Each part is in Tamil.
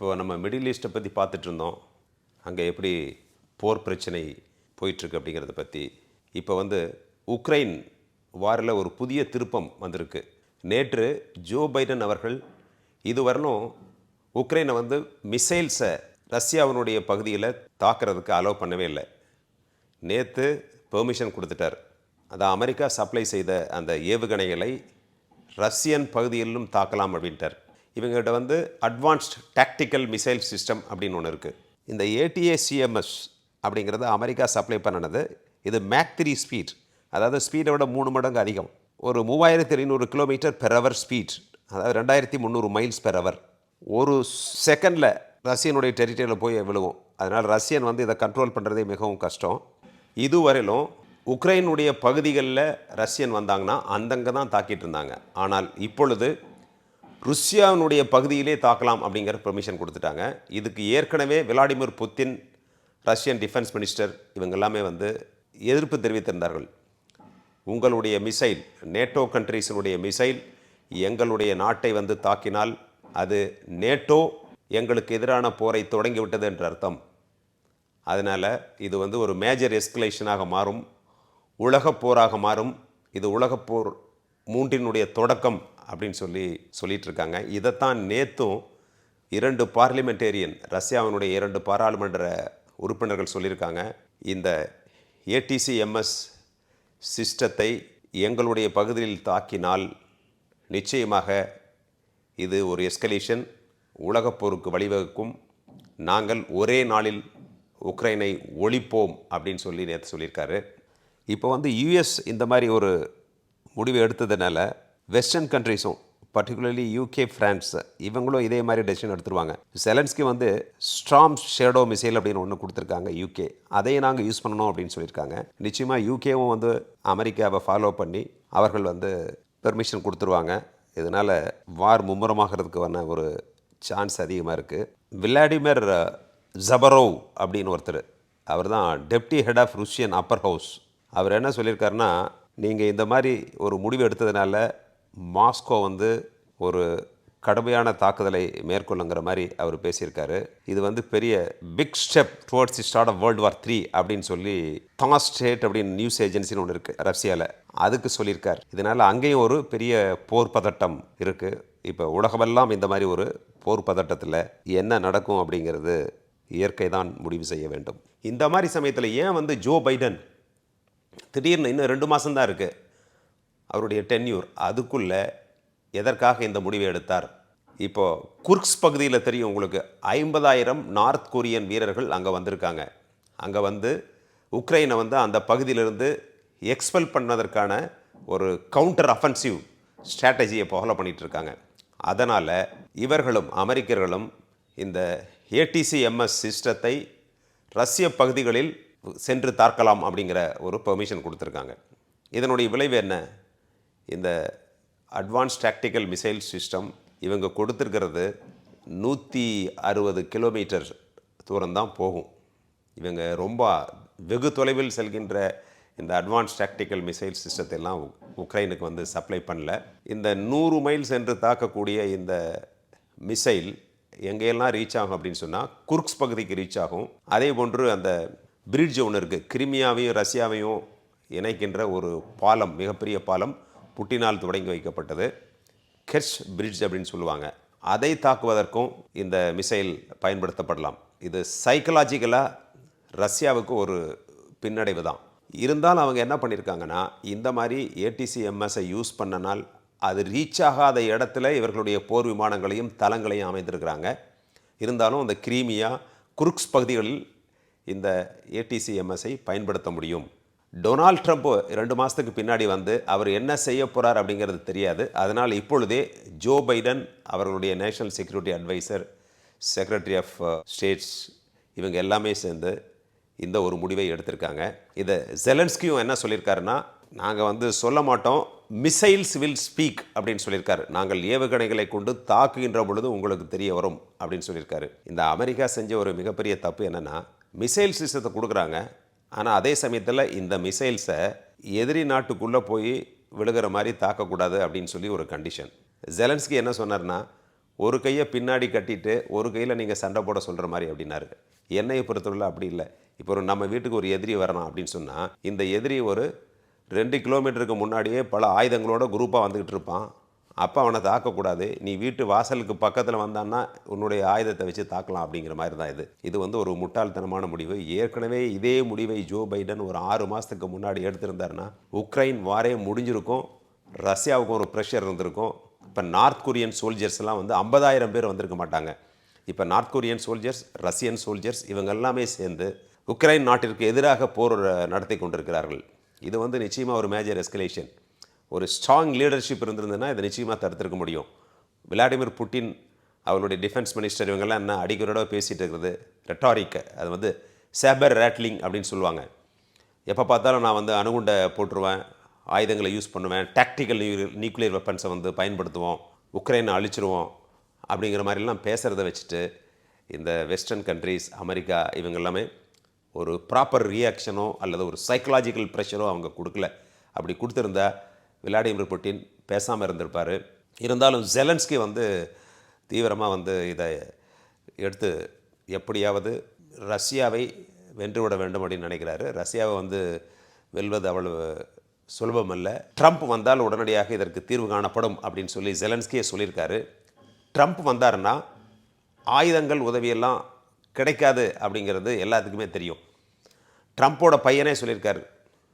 இப்போ நம்ம மிடில் ஈஸ்ட்டை பற்றி பார்த்துட்டு இருந்தோம் அங்கே எப்படி போர் பிரச்சனை போயிட்டுருக்கு அப்படிங்கிறத பற்றி இப்போ வந்து உக்ரைன் வாரில் ஒரு புதிய திருப்பம் வந்திருக்கு. நேற்று ஜோ பைடன் அவர்கள் இதுவரையிலும் உக்ரைனை வந்து மிசைல்ஸை ரஷ்யாவினுடைய பகுதியில் தாக்குறதுக்கு அலோவ் பண்ணவே இல்லை. நேற்று பெர்மிஷன் கொடுத்துட்டார். அதான் அமெரிக்கா சப்ளை செய்த அந்த ஏவுகணைகளை ரஷ்யன் பகுதியிலும் தாக்கலாம் அப்படின்ட்டார். இவங்ககிட்ட வந்து அட்வான்ஸ்ட் டாக்டிக்கல் மிசைல் சிஸ்டம் அப்படின்னு ஒன்று இருக்குது இந்த ஏடிஏசிஎம்எஸ் அப்படிங்கிறது அமெரிக்கா சப்ளை பண்ணினது. இது மேக் த்ரீ ஸ்பீட் அதாவது ஸ்பீடை விட மூணு மடங்கு அதிகம். ஒரு மூவாயிரத்தி ஐநூறு கிலோமீட்டர் பெர் ஹவர் ஸ்பீட் அதாவது ரெண்டாயிரத்தி முந்நூறு மைல்ஸ் பெர் ஹவர் ஒரு செகண்டில் ரஷ்யனுடைய டெரிட்டரியில் போய் விழுவும். அதனால் ரஷ்யன் வந்து இதை கண்ட்ரோல் பண்ணுறதே மிகவும் கஷ்டம். இதுவரையிலும் உக்ரைனுடைய பகுதிகளில் ரஷ்யன் வந்தாங்கன்னா அந்தங்கே தான் தாக்கிட்டு இருந்தாங்க. ஆனால் இப்பொழுது ருஷ்யாவினுடைய பகுதியிலே தாக்கலாம் அப்படிங்கிற பெர்மிஷன் கொடுத்துட்டாங்க. இதுக்கு ஏற்கனவே Vladimir Putin Russian defence minister இவங்க எல்லாமே வந்து எதிர்ப்பு தெரிவித்திருந்தார்கள். உங்களுடைய மிசைல் நேட்டோ கண்ட்ரீஸினுடைய மிசைல் எங்களுடைய நாட்டை வந்து தாக்கினால் அது நேட்டோ எங்களுக்கு எதிரான போரை தொடங்கிவிட்டது என்ற அர்த்தம். அதனால் இது வந்து ஒரு மேஜர் எஸ்கலேஷனாக மாறும். உலகப் போராக மாறும். இது உலகப்போர் மூன்றினுடைய தொடக்கம் அப்படின்னு சொல்லி சொல்லிட்டு இருக்காங்க இதைத்தான் நேத்தும் இரண்டு பார்லிமெண்டேரியன் ரஷ்யாவினுடைய இரண்டு பாராளுமன்ற உறுப்பினர்கள் சொல்லியிருக்காங்க. இந்த ஏடிசிஎம்எஸ் சிஸ்டத்தை எங்களுடைய பகுதியில் தாக்கினால் நிச்சயமாக இது ஒரு எஸ்கலேஷன். உலகப் போருக்கு வழிவகுக்கும். நாங்கள் ஒரே நாளில் உக்ரைனை ஒழிப்போம் அப்படின்னு சொல்லி நேற்று சொல்லியிருக்காரு. இப்போ வந்து யுஎஸ் இந்த மாதிரி ஒரு முடிவு எடுத்ததுனால வெஸ்டர்ன் கண்ட்ரிஸும் பர்டிகுலர்லி யூகே ஃப்ரான்ஸ் இவங்களும் இதே மாதிரி டெசிஷன் எடுத்துருவாங்க. செலன்ஸ்கி வந்து ஸ்ட்ராம் ஷேடோ மிசைல் அப்படின்னு ஒன்று கொடுத்துருக்காங்க யூகே அதையும் நாங்கள் யூஸ் பண்ணணும் அப்படின்னு சொல்லியிருக்காங்க. நிச்சயமாக யூகேவும் வந்து அமெரிக்காவை ஃபாலோ பண்ணி அவர்கள் வந்து பெர்மிஷன் கொடுத்துருவாங்க. இதனால் வார் மும்முரமாகிறதுக்கு வர ஒரு சான்ஸ் அதிகமாக இருக்குது விளாடிமிர் ஜபரோவ் அப்படின்னு ஒருத்தர் அவர் தான் deputy head of Russian upper house அவர் என்ன சொல்லியிருக்காருன்னா நீங்கள் இந்த மாதிரி ஒரு முடிவு எடுத்ததுனால மாஸ்கோ வந்து ஒரு கடுமையான தாக்குதலை மேற்கொள்ளுங்கிற மாதிரி அவர் பேசியிருக்காரு. இது வந்து பெரிய big step towards the start of world war three அப்படின்னு சொல்லி தாஸ் ஸ்டேட் அப்படின்னு நியூஸ் ஏஜென்சின்னு ஒன்று இருக்குது ரஷ்யாவில் அதுக்கு சொல்லியிருக்கார். இதனால் அங்கேயும் ஒரு பெரிய போர் பதட்டம் இருக்குது இப்போ உலகமெல்லாம் இந்த மாதிரி ஒரு போர் பதட்டத்தில் என்ன நடக்கும் அப்படிங்கிறது இயற்கை தான் முடிவு செய்ய வேண்டும். இந்த மாதிரி சமயத்தில் ஏன் வந்து ஜோ பைடன் திடீர்னு இன்னும் ரெண்டு மாதம்தான் இருக்குது அவருடைய டென்யூர் அதுக்குள்ளே எதற்காக இந்த முடிவை எடுத்தார்? இப்போது குர்க்ஸ் பகுதியில் தெரியும் உங்களுக்கு. ஐம்பதாயிரம் நார்த் கொரியன் வீரர்கள் அங்கே வந்திருக்காங்க. அங்கே வந்து உக்ரைனை வந்து அந்த பகுதியிலிருந்து எக்ஸ்பெல் பண்ணதற்கான ஒரு கவுண்டர் அஃபென்சிவ் ஸ்ட்ராட்டஜியை ஃபாலோ பண்ணிகிட்ருக்காங்க இருக்காங்க அதனால் இவர்களும் அமெரிக்கர்களும் இந்த ஏடிசிஎம்எஸ் சிஸ்டத்தை ரஷ்ய பகுதிகளில் சென்று தாக்கலாம் அப்படிங்கிற ஒரு பெர்மிஷன் கொடுத்துருக்காங்க. இதனுடைய விளைவு என்ன? இந்த அட்வான்ஸ் டாக்டிக்கல் மிசைல் சிஸ்டம் இவங்க கொடுத்துருக்கிறது நூற்றி அறுபது கிலோமீட்டர் தூரம்தான் போகும். இவங்க ரொம்ப வெகு தொலைவில் செல்கின்ற இந்த அட்வான்ஸ் டாக்டிக்கல் மிசைல் சிஸ்டத்தை எல்லாம் உக்ரைனுக்கு வந்து சப்ளை பண்ணல. இந்த நூறு மைல் சென்று தாக்கக்கூடிய இந்த மிசைல் எங்கெல்லாம் ரீச் ஆகும் அப்படின்னு சொன்னால் குர்க்ஸ் பகுதிக்கு ரீச் ஆகும். அதே போன்று அந்த பிரிட்ஜ் ஒன்று இருக்குது கிரிமியாவையும் ரஷ்யாவையும் இணைக்கின்ற ஒரு பாலம் மிகப்பெரிய பாலம். புட்டினால் தொடங்கி வைக்கப்பட்டது. கெர்ச் பிரிட்ஜ் அப்படின்னு சொல்லுவாங்க. அதை தாக்குவதற்கும் இந்த மிசைல் பயன்படுத்தப்படலாம். இது சைக்கலாஜிக்கலாக ரஷ்யாவுக்கு ஒரு பின்னடைவு தான். இருந்தாலும் அவங்க என்ன பண்ணியிருக்காங்கன்னா இந்த மாதிரி ஏடிசிஎம்எஸை யூஸ் பண்ணனால் அது ரீச் ஆகாத இடத்துல இவர்களுடைய போர் விமானங்களையும் தளங்களையும் அமைந்திருக்கிறாங்க. இருந்தாலும் அந்த கிரீமியா குருக்ஸ் பகுதிகளில் இந்த ஏடிசிஎம்எஸை பயன்படுத்த முடியும். டொனால்ட் ட்ரம்ப் ரெண்டு மாதத்துக்கு பின்னாடி வந்து அவர் என்ன செய்ய போகிறார் அப்படிங்கிறது தெரியாது. அதனால் இப்பொழுதே ஜோ பைடன் அவர்களுடைய national security adviser secretary of states இவங்க எல்லாமே சேர்ந்து இந்த ஒரு முடிவை எடுத்திருக்காங்க. இதை ஜெலன்ஸ்கியும் என்ன சொல்லியிருக்காருன்னா நாங்கள் வந்து சொல்ல மாட்டோம் மிசைல்ஸ் வில் ஸ்பீக் அப்படின்னு சொல்லியிருக்காரு. நாங்கள் ஏவுகணைகளை கொண்டு தாக்குகின்ற பொழுது உங்களுக்கு தெரிய வரும் அப்படின்னு சொல்லியிருக்காரு. இந்த அமெரிக்கா செஞ்ச ஒரு மிகப்பெரிய தப்பு என்னென்னா மிசைல் சிஸ்டத்தை கொடுக்குறாங்க ஆனால் அதே சமயத்தில் இந்த மிசைல்ஸை எதிரி நாட்டுக்குள்ளே போய் விழுகிற மாதிரி தாக்கக்கூடாது அப்படின்னு சொல்லி ஒரு கண்டிஷன் ஜெலன்ஸ்கி என்ன சொன்னார்னா ஒரு கையை பின்னாடி கட்டிட்டு ஒரு கையில் நீங்கள் சண்டை போட சொல்கிற மாதிரி அப்படின்னாரு. என்னையை பொறுத்தவரை அப்படி இல்லை. இப்போ ஒரு நம்ம வீட்டுக்கு ஒரு எதிரி வரணும் அப்படின்னு சொன்னால் இந்த எதிரி ஒரு ரெண்டு கிலோமீட்டருக்கு முன்னாடியே பல ஆயுதங்களோட குரூப்பாக வந்துக்கிட்டு இருப்பான். அப்போ அவனை தாக்கக்கூடாது. நீ வீட்டு வாசலுக்கு பக்கத்தில் வந்தான்னா உன்னுடைய ஆயுதத்தை வச்சு தாக்கலாம் அப்படிங்கிற மாதிரி தான் இது. இது வந்து ஒரு முட்டாள்தனமான முடிவு. ஏற்கனவே இதே முடிவை ஜோ பைடன் ஒரு ஆறு மாதத்துக்கு முன்னாடி எடுத்திருந்தாருன்னா உக்ரைன் வாரே முடிஞ்சிருக்கும். ரஷ்யாவுக்கும் ஒரு ப்ரெஷர் இருந்திருக்கும். இப்போ நார்த் கொரியன் சோல்ஜர்ஸ்லாம் வந்து ஐம்பதாயிரம் பேர் வந்திருக்க மாட்டாங்க. இப்போ north Korean soldiers Russian soldiers இவங்க எல்லாமே சேர்ந்து உக்ரைன் நாட்டிற்கு எதிராக போர் நடத்தி கொண்டிருக்கிறார்கள். இது வந்து நிச்சயமாக ஒரு மேஜர் எஸ்கலேஷன் ஒரு ஸ்ட்ராங் லீடர்ஷிப் இருந்திருந்ததுன்னா இதை நிச்சயமாக தடுத்திருக்க முடியும். விளாடிமிர் புட்டின் அவருடைய டிஃபென்ஸ் மினிஸ்டர் இவங்கெல்லாம் என்ன அடிக்கிறோட பேசிகிட்டு இருக்கிறது? ரெட்டாரிக்கு அது வந்து சேபர் ரேட்லிங் அப்படின்னு சொல்லுவாங்க. எப்போ பார்த்தாலும் நான் வந்து அணுகுண்டை போட்டுருவேன் ஆயுதங்களை யூஸ் பண்ணுவேன் டாக்டிக்கல் நியூக்ளியர் வெப்பன்ஸை வந்து பயன்படுத்துவோம் உக்ரைனை அழிச்சிருவோம் அப்படிங்கிற மாதிரிலாம் பேசுகிறத வச்சுட்டு இந்த வெஸ்டர்ன் கண்ட்ரீஸ் அமெரிக்கா இவங்க எல்லாமே ஒரு ப்ராப்பர் ரியாக்ஷனோ அல்லது ஒரு சைக்கலாஜிக்கல் ப்ரெஷரோ அவங்க கொடுக்கல. அப்படி கொடுத்துருந்தா விளாடிமிர் புட்டின் பேசாமல் இருந்திருப்பார். இருந்தாலும் ஜெலன்ஸ்கி வந்து தீவிரமாக வந்து இதை எடுத்து எப்படியாவது ரஷ்யாவை வென்றுவிட வேண்டும் அப்படின்னு நினைக்கிறாரு. ரஷ்யாவை வந்து வெல்வது அவ்வளவு சுலபமல்ல ட்ரம்ப் வந்தால் உடனடியாக இதற்கு தீர்வு காணப்படும் அப்படின்னு சொல்லி ஜெலன்ஸ்கியே சொல்லியிருக்காரு. ட்ரம்ப் வந்தாருன்னா ஆயுதங்கள் உதவியெல்லாம் கிடைக்காது அப்படிங்கிறது எல்லாத்துக்குமே தெரியும். ட்ரம்ப்போட பையனே சொல்லியிருக்காரு.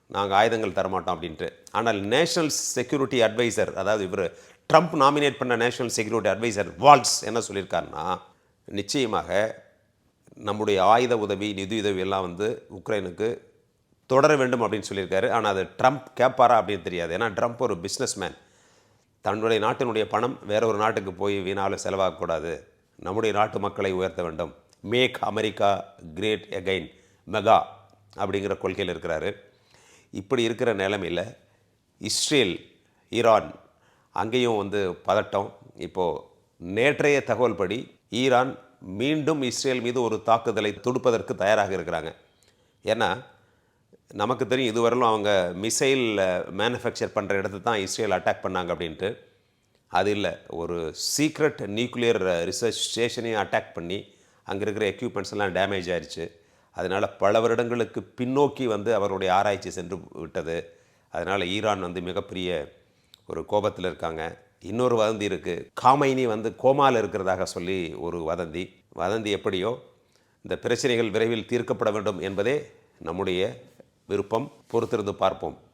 நாங்கள் ஆயுதங்கள் தரமாட்டோம் அப்படின்ட்டு. ஆனால் நேஷனல் செக்யூரிட்டி அட்வைசர் அதாவது இவர் ட்ரம்ப் நாமினேட் பண்ண நேஷனல் செக்யூரிட்டி அட்வைசர் வால்ஸ் என்ன சொல்லியிருக்காருன்னா நிச்சயமாக நம்முடைய ஆயுத உதவி நிதி எல்லாம் வந்து உக்ரைனுக்கு தொடர வேண்டும் அப்படின்னு சொல்லியிருக்காரு. ஆனால் அது ட்ரம்ப் கேட்பாரா அப்படின்னு தெரியாது. ஏன்னா ட்ரம்ப் ஒரு பிஸ்னஸ்மேன் தன்னுடைய நாட்டினுடைய பணம் வேற ஒரு நாட்டுக்கு போய் வீணாலும் செலவாகக்கூடாது நம்முடைய நாட்டு மக்களை உயர்த்த வேண்டும். Make America great again MAGA அப்படிங்கிற கொள்கையில் இருக்கிறாரு. இப்படி இருக்கிற நிலமையில் இஸ்ரேல் ஈரான் அங்கேயும் வந்து பதட்டம். இப்போது நேற்றைய தகவல் படி ஈரான் மீண்டும் இஸ்ரேல் மீது ஒரு தாக்குதலை தொடுப்பதற்கு தயாராக இருக்கிறாங்க. ஏன்னா நமக்கு தெரியும் இதுவரையிலும் அவங்க மிசைல் மேனுஃபேக்சர் பண்ணுற இடத்த தான் இஸ்ரேல் அட்டாக் பண்ணாங்க அப்படின்ட்டு. அது இல்லை ஒரு சீக்ரெட் நியூக்ளியர் ரிசர்ச் ஸ்டேஷனையும் அட்டாக் பண்ணி அங்கே இருக்கிற எக்யூப்மெண்ட்ஸ் எல்லாம் டேமேஜ் ஆயிடுச்சு அதனால் பல வருடங்களுக்கு பின்னோக்கி வந்து அவருடைய ஆராய்ச்சி சென்று விட்டது. அதனால் ஈரான் வந்து மிகப்பெரிய ஒரு கோபத்தில் இருக்காங்க. இன்னொரு வதந்தி இருக்குது காமைனி வந்து கோமாவில் இருக்கிறதாக சொல்லி ஒரு வதந்தி. வதந்தி எப்படியோ இந்த பிரச்சனைகள் விரைவில் தீர்க்கப்பட வேண்டும் என்பதே நம்முடைய விருப்பம். பொறுத்திருந்து பார்ப்போம்.